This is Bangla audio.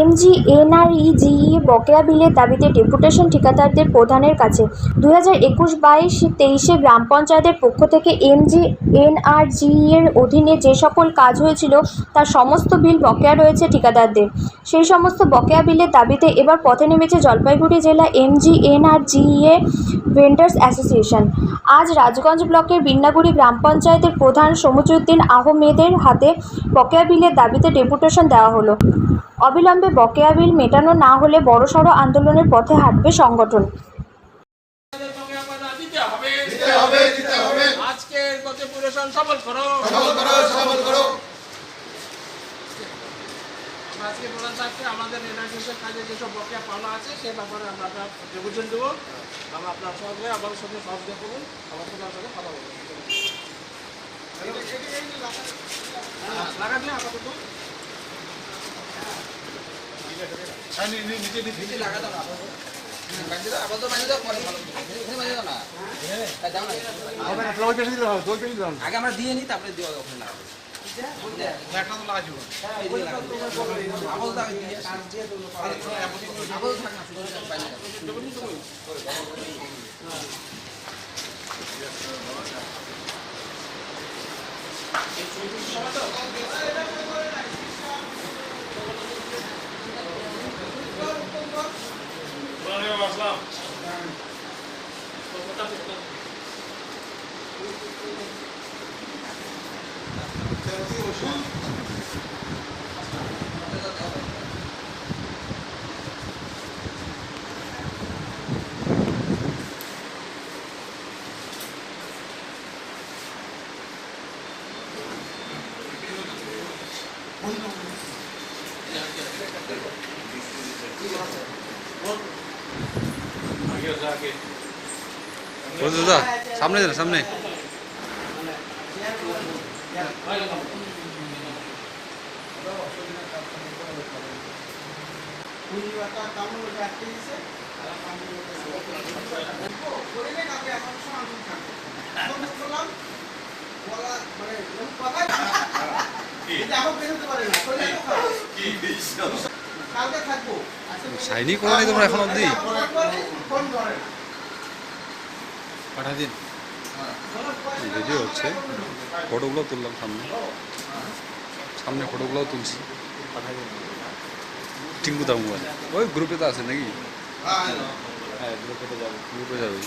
এমজিএনআরইজিই বকেয়া বিলের দাবিতে ডেপুটেশন ঠিকাদারদের প্রধানের কাছে দু হাজার একুশ বাইশ তেইশে গ্রাম পঞ্চায়েতের পক্ষ থেকে এমজিএনআরজিই এর অধীনে যে সকল কাজ হয়েছিল, তার সমস্ত বিল বকেয়া রয়েছে ঠিকাদারদের। সেই সমস্ত বকেয়া বিলের দাবিতে এবার পথে নেমেছে জলপাইগুড়ি জেলা এমজিএনআরজিই এ ভেন্ডার্স অ্যাসোসিয়েশন। আজ রাজগঞ্জ ব্লকের বিন্নাগুড়ি গ্রাম পঞ্চায়েতের প্রধান সমুজউদ্দিন আহমেদের হাতে বকেয়া বিলের দাবিতে ডেপুটেশন দেওয়া হলো। অবিলম্বে বকেয়া বিল মেটানো না হলে বড়সড় আন্দোলনের পথে হাঁটবে সংগঠন। সঙ্গে আমরা দিতে হবে দিতে হবে দিতে হবে আজকের প্রতিপুরেশন সফল করো। সফল করো সফল করো। আমরা আজকে প্রধান সাহেবকে আমাদের রিলাইজেশন কাজে যেসব বকেয়া পাওনা আছে সে ব্যাপারে আমরা আপনার ডেপুটেশন দেবো। আমরা আপনার সঙ্গে আমাদের সঙ্গে সহযোগিতা করুন আমার প্রধান কথা বলব। হ্যাঁ, লাগালে আপাতত। আগে আমরা দিয়ে নিই তারপরে দেওয়া ওখানে লাগাবো একটা তো? লাগাচ্ছি আপাতত আগে দিয়ে আসি। আপাতত থাক না, শুধু বাইরে যাব। ও দাদা সামনে যান সামনে। সাইনি করোনি তোমরা এখন অবধি পাঠা দিন ভিডিও হচ্ছে। ফটোগুলো তুললাম সামনে। সামনে ফটোগুলোও তুলছি। পাঠাই দিন টিঙ্কু দা মোবাইল। ওই গ্রুপে তো আছে নাকি? হ্যাঁ গ্রুপে তো যাবে। গ্রুপে যাবে।